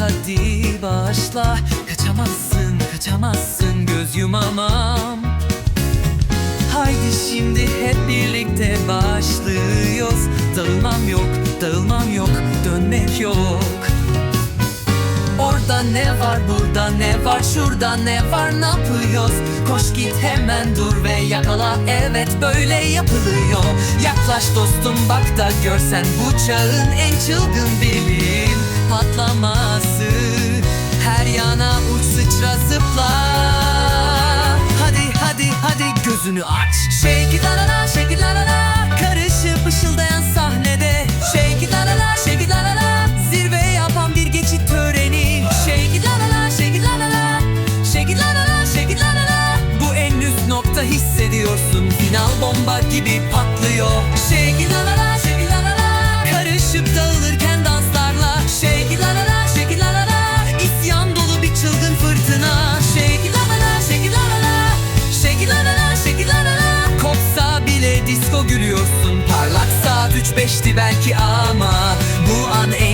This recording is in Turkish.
hadi başla. Kaçamazsın kaçamazsın göz yumamam. Haydi şimdi hep birlikte başlıyoruz. Dağılmam yok, dağılmam yok, dönmek yok. Orada ne var, burada ne var, şurada ne var, ne yapıyoruz? Koş git hemen dur yakala, evet böyle yapılıyor. Yaklaş dostum bak da görsen bu çağın en çılgın bilim patlaması Her yana uç sıçra zıpla. Hadi hadi hadi gözünü aç bomba gibi patlıyor. Shake it la la la shake it la la la. Karışıp dağılırken danslarla. Shake it la la la shake it la la la. İsyan dolu bir çılgın fırtına. Shake it la la la shake it la la la. Shake it la la la shake it la la la. Kopsa bile disco gülüyorsun. Parlak saat üç beşti belki ama Bu an en